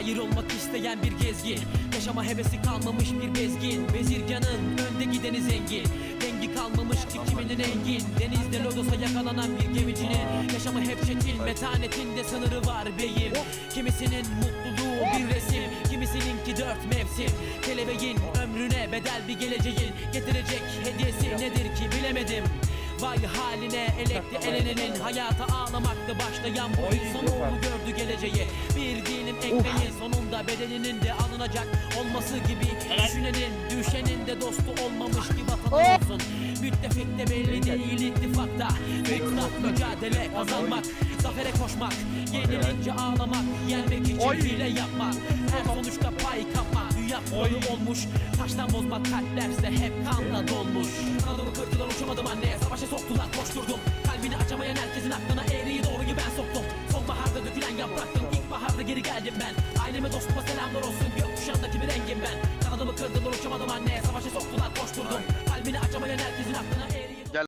şair olmak isteyen bir gezgin. Yaşama hevesi kalmamış bir bezgin. Bezirganın önde gideni zengin. Dengi kalmamış ki kiminin engin Denizde lodosa yakalanan bir gemicinin Yaşamı hep çetin metanetinde sınırı var beyim. Kimisinin mutluluğu bir resim. Kimisininki dört mevsim. Kelebeğin ömrüne bedel bir geleceğin. Getirecek hediyesi nedir ki bilemedim Vay haline elekti elenenin Hayata ağlamakta başlayan bu insanoğlu gördü geleceği. Bir dilim ekmeğin sonunda bedeninin de alınacak olması gibi Düşünenin. Düşenin de dostu olmamış ki vatanı olsun. Müttefik de belli değil ittifakta. Mutlak mücadele kazanmak Zafere koşmak Yenilince ağlamak Yenmek için hile yapmak. Her sonuçta pay kapmak Dünya olmuş. Taştan bozma kalplerse hep kanla dolmuş ben. Aileme dostuma selamlar olsun. Gökkuşağındaki bir rengim ben. Kanadımı kırdılar uçamadım anne